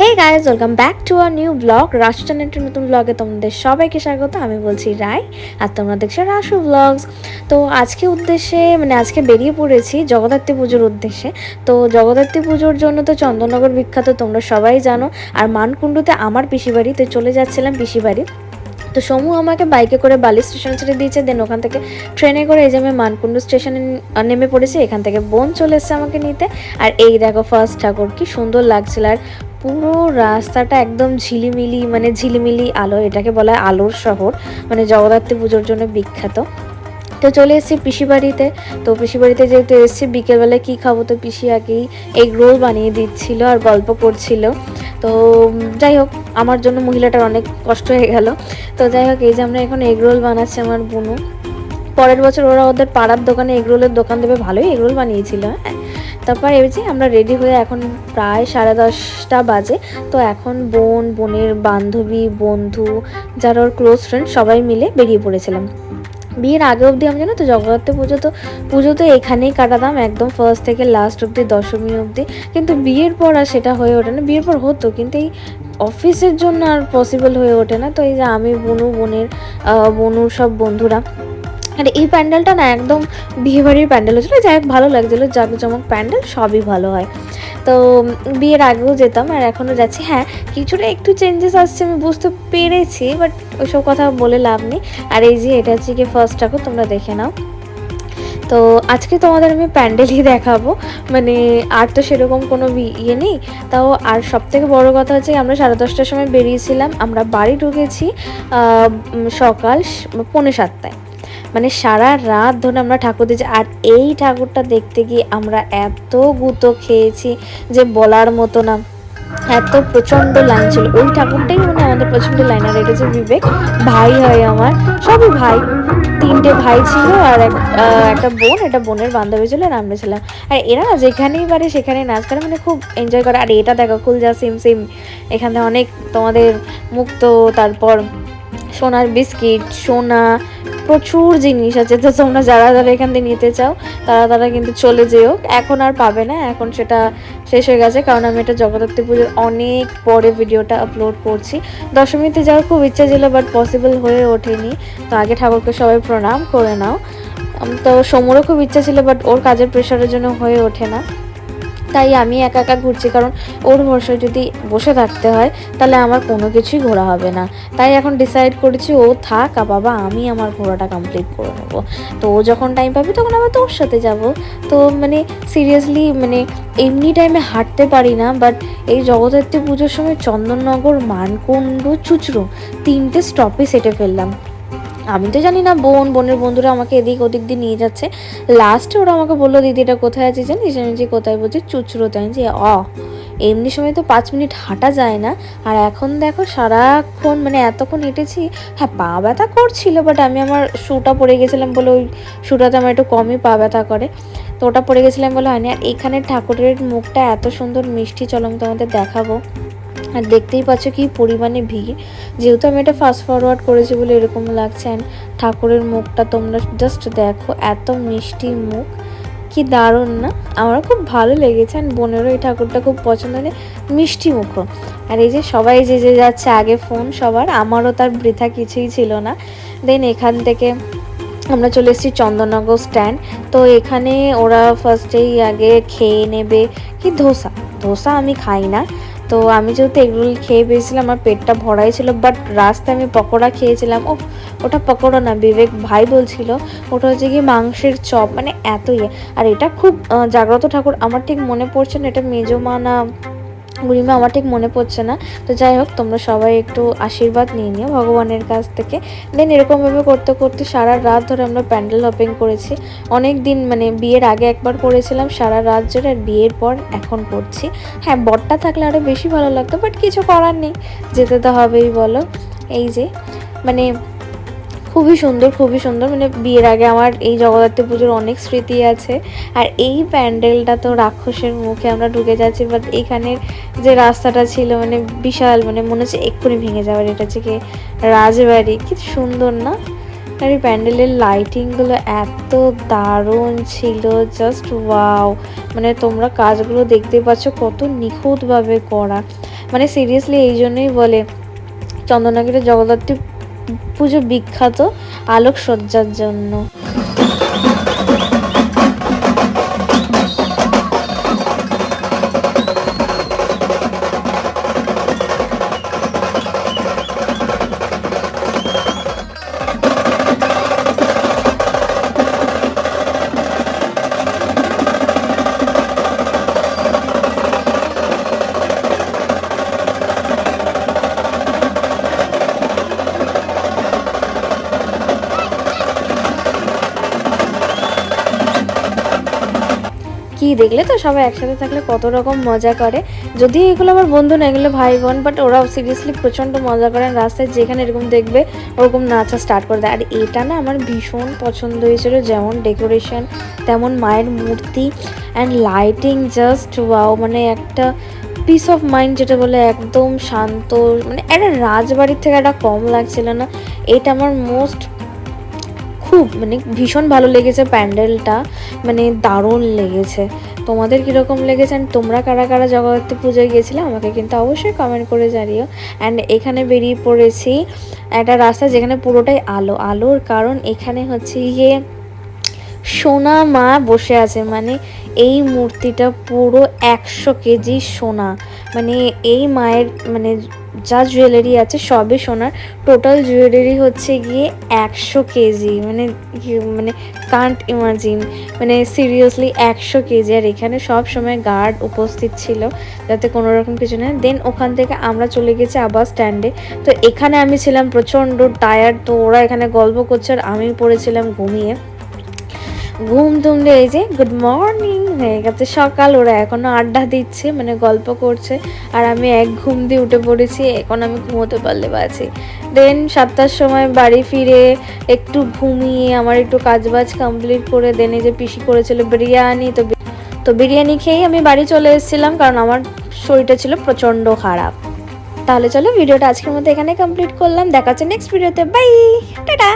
Hey guys welcome back to our new vlog Rashu চ্যানেলটির নতুন ব্লগে তোমাদের সবাইকে স্বাগত। আমি বলছি রায় আর তোমরা দেখছ রাশু ব্লগস তো আজকে উদ্দেশ্যে মানে আজকে বেরিয়ে পড়েছি জগদ্ধাত্রী পুজোর উদ্দেশ্যে। তো জগদ্ধাত্রী পুজোর জন্য তো চন্দননগর বিখ্যাত, তোমরা সবাই জানো। আর মানকুণ্ডুতে আমার পিসি বাড়ি, তো চলে যাচ্ছিলাম পিসি বাড়ি। তো সমু আমাকে বাইকে করে বালি স্টেশন ছেড়ে দিয়েছে দেন ওখান থেকে ট্রেনে করে এই যে আমি মানকুণ্ডু স্টেশনে নেমে পড়েছি, এখান থেকে বোন চলে এসছে আমাকে নিতে। আর এই দেখো ফার্স্ট ঠাকুর, কি সুন্দর লাগছিল। আর পুরো রাস্তাটা একদম ঝিলিমিলি মানে ঝিলিমিলি আলো, এটাকে বলা হয় আলোর শহর মানে জগদ্ধাত্রী পুজোর জন্য বিখ্যাত। তো চলে এসেছি পিসি বাড়িতে তো পিসি বাড়িতে যেহেতু এসেছি বিকেলবেলা কী খাব তো পিসি আগেই এগ রোল বানিয়ে দিচ্ছিল আর গল্প করছিল। তো যাই হোক, আমার জন্য মহিলাটার অনেক কষ্ট হয়ে গেল। তো যাই হোক, এই যে আমরা এখন এগ রোল বানাচ্ছি আমার বোনু। পরের বছর ওরা ওদের পাড়ার দোকানে এগরোলের দোকান দেবে, ভালোই এগরোল বানিয়েছিল হ্যাঁ। তারপর যে আমরা রেডি হয়ে এখন প্রায় সাড়ে দশটা বাজে, তো এখন বোন, বোনের বান্ধবী, বন্ধু, যারা ওর ক্লোজ ফ্রেন্ড সবাই মিলে বেরিয়ে পড়েছিলাম। বিয়ের আগে অবধি আমি জানো তো, জগদ্ধাত্রী পুজো তো পুজো তো এখানেই কাটাতাম, একদম ফার্স্ট থেকে লাস্ট অবধি, দশমী অবধি। কিন্তু বিয়ের পর আর সেটা হয়ে ওঠে না, বিয়ের পর হতো, কিন্তু এই অফিসের জন্য আর পসিবল হয়ে ওঠে না। তো এই যে আমি, বনু, বোনের বনুর সব বন্ধুরা আর এই প্যান্ডেলটা না একদম বিয়েবাড়ির প্যান্ডেল হচ্ছিল যাই হোক ভালো লাগছিল, জাঁকজমক প্যান্ডেল, সবই ভালো হয়। তো বিয়ের আগেও যেতাম আর এখনও যাচ্ছি। হ্যাঁ কিছুটা একটু চেঞ্জেস আসছে, আমি বুঝতে পেরেছি বাট ওইসব কথা বলে লাভ নেই। আর এই যে এটা হচ্ছে কি ফার্স্ট ঠাকুর, তোমরা দেখে নাও। তো আজকে তোমাদের আমি প্যান্ডেলই দেখাবো। মানে আর তো সেরকম কোনো ইয়ে নেই। তাও আর সব থেকে বড়ো কথা হচ্ছে আমরা সাড়ে দশটার সময় বেরিয়েছিলাম। আমরা বাড়ি ঢুকেছি সকাল পৌনে সাতটায়। মানে সারা রাত ধরে আমরা ঠাকুর দিয়েছি আর এই ঠাকুরটা দেখতে গিয়ে আমরা এত গুঁতো খেয়েছি যে বলার মতো না। এত প্রচণ্ড লাইন ছিল। ওই ঠাকুরটাই মানে আমাদের প্রচণ্ড লাইন আর এটা বিবেক। ভাই হয় আমার। সবই ভাই। তিনটে ভাই ছিল আর একটা বোন। একটা বোনের বান্ধবী ছিল আর আমরা ছিলাম। আর এরা যেখানেই পারে সেখানেই নাচ করে। মানে খুব এনজয় করে। আর এটা দেখো খুলজা সিম সিম। এখানে অনেক তোমাদের মুক্ত। তারপর সোনার বিস্কিট, সোনা প্রচুর জিনিস আছে। তো তোমরা যারা যারা এখান থেকে নিতে চাও, তারা তারা কিন্তু চলে যেও। এখন আর পাবে না, এখন সেটা শেষ হয়ে গেছে, কারণ আমি এটা জগদ্ধাত্রী পুজোর অনেক পরে ভিডিওটা আপলোড করছি। দশমীতে যাওয়ার খুব ইচ্ছা ছিল বাট পসিবল হয়ে ওঠেনি। তো আগে ঠাকুরকে সবাই প্রণাম করে নাও। তো সমুরও খুব ইচ্ছা ছিল বাট ওর কাজের প্রেশারের জন্য হয়ে ওঠে না। তাই আমি একা একা ঘুরছি, কারণ ওর ভরসায় যদি বসে থাকতে হয়, তাহলে আমার কোনো কিছুই ঘোরা হবে না। তাই এখন ডিসাইড করেছি, ও থাক বাবা, আমি আমার ঘোরাটা কমপ্লিট করে নেব। তো ও যখন টাইম পাবে, তখন আবার তোর সাথে যাব। তো মানে সিরিয়াসলি মানে এমনি টাইমে হাঁটতে পারি না বাট এই জগদ্ধাত্রী পুজোর সময় চন্দননগর, মানকুণ্ড চুচড়ো তিনটে স্টপে সেটে ফেললাম। আমি তো জানি না, বোন, বোনের বন্ধুরা আমাকে এদিক ওদিক দিয়ে নিয়ে যাচ্ছে। লাস্টে ওরা আমাকে বলল, দিদি, এটা কোথায় আছে জানিস? আমি যে কোথায়? বলছি চুচড়োতে আমি যে অ। এমনি সময় তো পাঁচ মিনিট হাঁটা যায় না। আর এখন দেখো, সারাক্ষণ মানে এতক্ষণ হেঁটেছি হ্যাঁ পা ব্যথা করছিল বাট আমি আমার শুটা পরে গেছিলাম বলে ওই শুটাতে আমার একটু কমই পা ব্যথা করে। তো ওটা পরে গেছিলাম বলে হয়নি। আর এখানে ঠাকুরের মুখটা এত সুন্দর মিষ্টি চলো আমি তোমাদের দেখাবো। আর দেখতেই পাচ্ছ কি পরিমাণে ভিড়। যেহেতু আমি এটা ফাস্ট ফরওয়ার্ড করেছি বলে এরকম লাগছে অ্যান্ড ঠাকুরের মুখটা তোমরা জাস্ট দেখো, এত মিষ্টি মুখ। কি দারুণ না? আমার খুব ভালো লেগেছে আর বোনেরও এই ঠাকুরটা খুব পছন্দ মানে মিষ্টি মুখো। আর এই যে সবাই যে যে যাচ্ছে, আগে ফোন সবার, আমারও তার বৃথা কিছুই ছিল না। দেন এখান থেকে আমরা চলে এসেছি চন্দননগর স্ট্যান্ড তো এখানে ওরা ফার্স্টেই আগে খেয়ে নেবে। কি ধোসা? ধোসা আমি খাই না। তো আমি যেহেতু এগরোল খেয়ে পেয়েছিলাম আমার পেটটা ভরাই ছিল বাট রাস্তায় আমি পকোড়া খেয়েছিলাম। ও ওটা পকোড়া না, বিবেক ভাই বলছিল, ওটা হচ্ছে কি মাংসের চপ মানে এতই ইয়ে। আর এটা খুব জাগ্রত ঠাকুর, আমার ঠিক মনে পড়ছে না, এটা মেজমা না বুড়িমা, আমার ঠিক মনে পড়ছে না। তো যাই হোক, তোমরা সবাই একটু আশীর্বাদ নিয়ে নিও ভগবানের কাছ থেকে। দেন এরকমভাবে করতে করতে সারা রাত ধরে আমরা প্যান্ডেল হপিং করেছি। অনেক দিন মানে বিয়ের আগে একবার করেছিলাম, সারা রাত জুড়ে আর বিয়ের পর এখন করছি। হ্যাঁ বরটা থাকলে আরও বেশি ভালো লাগতো বাট কিছু করার নেই। যেতে তো হবেই, বলো। এই যে মানে খুবই সুন্দর খুবই সুন্দর। মানে বিয়ের আগে আমার এই জগদ্ধাত্রী পুজোর অনেক স্মৃতি আছে। আর এই প্যান্ডেলটা তো রাক্ষসের মুখে আমরা ঢুকে যাচ্ছি বাট এখানের যে রাস্তাটা ছিল মানে বিশাল মানে মনে হচ্ছে এক্ষুনি ভেঙে যাওয়ার এটা হচ্ছে কি রাজবাড়ি। কি সুন্দর না? আর এই প্যান্ডেলের লাইটিংগুলো এত দারুণ ছিল জাস্ট ওয়াও মানে তোমরা কাজগুলো দেখতে পাচ্ছ, কত নিখুঁতভাবে করা। মানে সিরিয়াসলি এই জন্যই বলে, চন্দননগরের জগদ্ধাত্রী পুজো বিখ্যাত আলোকসজ্জার জন্য। কি দেখলে তো সবাই একসাথে থাকলে কত রকম মজা করে। যদি এগুলো আমার বন্ধু না, এগুলো ভাই বোন বাট ওরাও সিরিয়াসলি প্রচণ্ড মজা করেন রাস্তায় যেখানে এরকম দেখবে, ওরকম নাচা স্টার্ট করে দেয়। আর এটা না আমার ভীষণ পছন্দ হয়েছিল, যেমন ডেকোরেশন তেমন মায়ের মূর্তি অ্যান্ড লাইটিং জাস্ট ওয়াও মানে একটা পিস অফ মাইন্ড যেটা বলে একদম শান্ত মানে একটা রাজবাড়ির থেকে একটা কম লাগছিল না। এটা আমার মোস্ট খুব মানে ভীষণ ভালো লেগেছে প্যান্ডেলটা মানে দারুণ লেগেছে। তোমাদের কীরকম লেগেছে অ্যান্ড তোমরা কারা কারা জগদ্ধাত্রী পুজোয় গেছিলে আমাকে কিন্তু অবশ্যই কমেন্ট করে জানিও। অ্যান্ড এখানে বেরিয়ে পড়েছি একটা রাস্তা যেখানে পুরোটাই আলো, আলোর কারণ এখানে হচ্ছে গিয়ে সোনা মা বসে আছে মানে এই মূর্তিটা পুরো একশো কেজি সোনা। মানে এই মায়ের মানে যা জুয়েলারি আছে সবই সোনার। টোটাল জুয়েলারি হচ্ছে গিয়ে একশো কেজি। মানে মানে কান্ট ইমাজিন মানে সিরিয়াসলি একশো কেজি। আর এখানে সব সময় গার্ড উপস্থিত ছিল, যাতে কোনো রকম কিছু না দেন ওখান থেকে আমরা চলে গেছি আবার স্ট্যান্ডে তো এখানে আমি ছিলাম প্রচণ্ড টায়ার্ড তো ওরা এখানে গল্প করছে আর আমি পড়েছিলাম ঘুমিয়ে। ঘুম তুমলে এই যে গুড মর্নিং হয়ে গেছে। সকাল ওরা এখনও আড্ডা দিচ্ছে মানে গল্প করছে। আর আমি এক ঘুম দিয়ে উঠে পড়েছি, এখন আমি ঘুমোতে পারলে বাঁচি দেন সাতটার সময় বাড়ি ফিরে একটু ঘুমিয়ে আমার একটু কাজবাজ কমপ্লিট করে দেন এই যে পিসি করেছিল বিরিয়ানি, তো তো বিরিয়ানি খেয়েই আমি বাড়ি চলে এসেছিলাম, কারণ আমার শরীরটা ছিল প্রচণ্ড খারাপ। তাহলে চলো, ভিডিওটা আজকের মধ্যে এখানে কমপ্লিট করলাম। দেখা হচ্ছে নেক্সট ভিডিওতে বাই টাটা!